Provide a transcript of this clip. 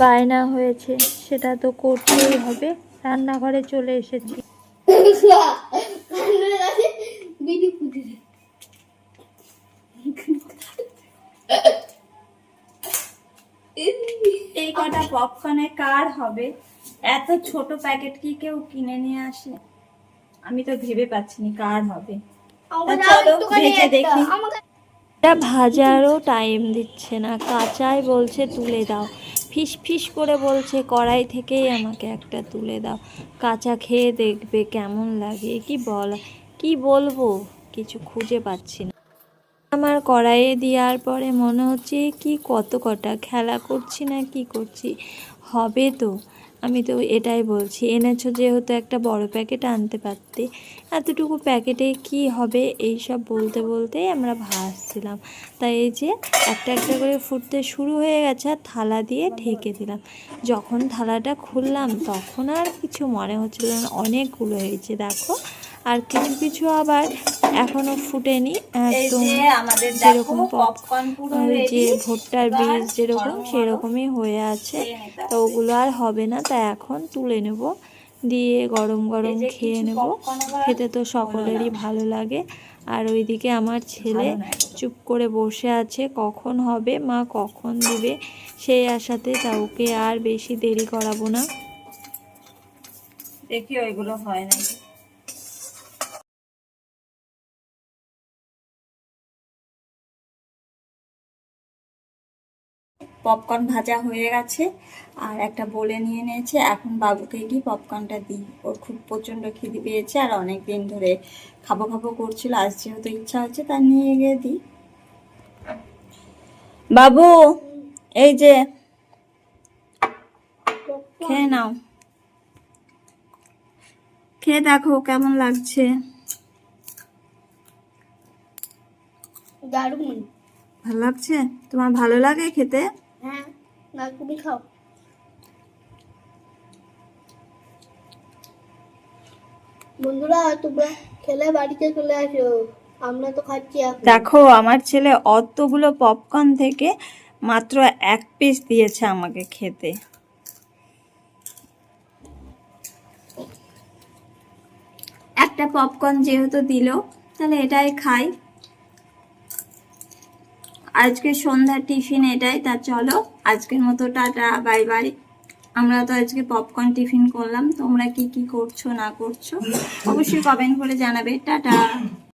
বায়না হয়েছে সেটা তো করতেই হবে। রান্নাঘরে চলে এসেছি। এই কটা পপকর্নে কার হবে? এত ছোট প্যাকেট কি কেউ কিনে নিয়ে আসে? আমি তো ভেবে পাচ্ছি না কার হবে। দাও চলো, ভেজে দেখি। এটা ভাজারও টাইম দিচ্ছে না। কাঁচাই বলছে, তুলে দাও। ফিস ফিস করে বলছে, কড়াই থেকেই আমাকে একটা তুলে দাও। কাঁচা খেয়ে দেখবে কেমন লাগে, কি বল, কি বলব? কিছু খুঁজে পাচ্ছি না। আমার কড়াইয়ে দেওয়ার পরে মনে হচ্ছে, কি কত কটা খেলা করছি না, কি করছি? হবে তো। আমি তো এটাই বলছি, এনেছো যেহেতু একটা বড় প্যাকেট আনতে পারতে। এতটুকু প্যাকেটে কি হবে এই সব বলতে বলতেই আমরা ভাসছিলাম। তাই এই যে একটা একটা করে ফুটতে শুরু হয়ে গেছে আর থালা দিয়ে ঢেকে দিলাম। যখন থালাটা খুললাম তখন আর কিছু মনে হচ্ছিল না, অনেকগুলো হয়েছে, দেখো। আর কিছু কিছু আবার এখনও ফুটেনি একদম যেরকম যে ভুট্টার বীজ যেরকম সেরকমই হয়ে আছে। তো ওগুলো আর হবে না তা এখন তুলে নেব দিয়ে গরম গরম খেয়ে নেব। খেতে তো সকলেরই ভালো লাগে। আর ওইদিকে আমার ছেলে। চুপ করে বসে আছে কখন হবে মা কখন দিবে সেই আশাতে তা ওকে আর বেশি দেরি করাবো না। দেখি ওইগুলো হয় নাকি। পপকর্ন ভাজা হয়ে গেছে। আর একটা বলে নিয়ে নিয়েছে এখন বাবুকে গিয়ে পপকর্নটা দিই। ওর খুব প্রচণ্ড খিদে পেয়েছে আর অনেক দিন ধরে খাব খাব করছিল। আজ যেহেতু ইচ্ছা হচ্ছে তা নিয়ে গিয়ে দিই। বাবু এই যে খেয়ে নাও। খেয়ে দেখো কেমন লাগছে। দারুণ। ভালো লাগছে? তোমার ভালো লাগে খেতে? না, তুমি খাও। বন্ধুরা, তোমরা খেলে, বাড়িতে চলে আসো। আমরা তো খাচ্ছি দেখো, আমার ছেলে অতগুলো পপকর্ন থেকে মাত্র এক পিস দিয়েছে আমাকে খেতে। একটা পপকর্ন যেহেতু দিল, তাহলে এটাই খাই। আজকে সন্ধ্যার টিফিন এটাই, তা চলো, আজকের মতো টাটা, বাই বাই। আমরা তো আজকে পপকর্ন টিফিন করলাম, তোমরা কি কি করছ, না করছ, অবশ্যই কমেন্ট করে জানাবে। টাটা।